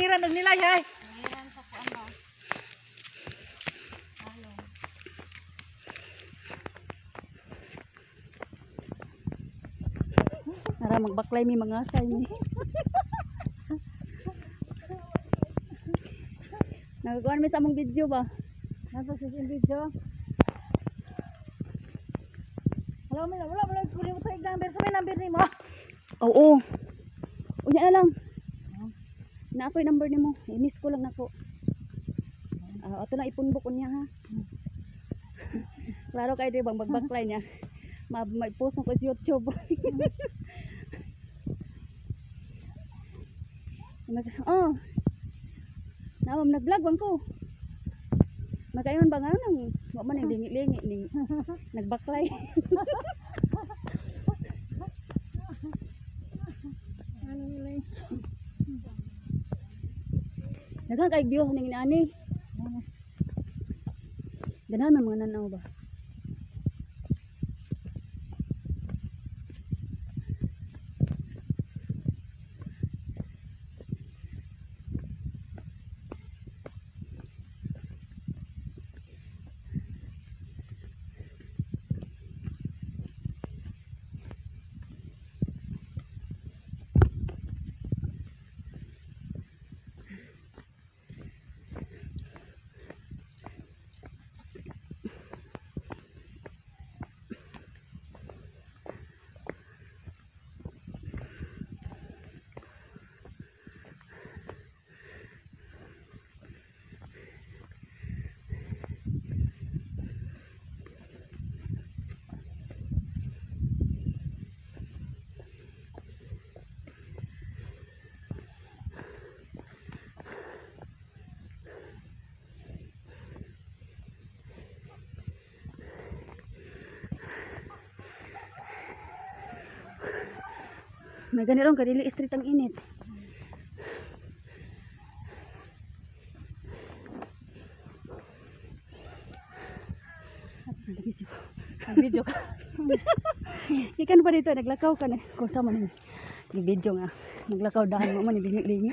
nangiran og nilay hay. Nangiran sa kuan ba? Halo. Nara magbaklay mi mga asay mi. Nagkuhan mi sa among video ba? Nasa sa video. Wala mo wala mo lang kunin mo sa number sa may number nimo. Oo. Unya na lang. Na ako yung number nimo. I-miss ko lang nako. Ah, ato na ipunbok ko niya ha. Klaro kay di bang magbaklay niya. Ma may post mo ko sa YouTube. Oh. Nawa nag-vlog bang ko. Magayon ba nga nang wa man ning lingi-lingi nagbaklay. Daghang kay views ning ani. Ganahan mga nanaw ba? May ganirong kadili street ang init. Ang video ka. Ikan pa dito, naglakaw ka na. Kung sa man, video nga. Naglakaw dahan mo man, lingi-lingi.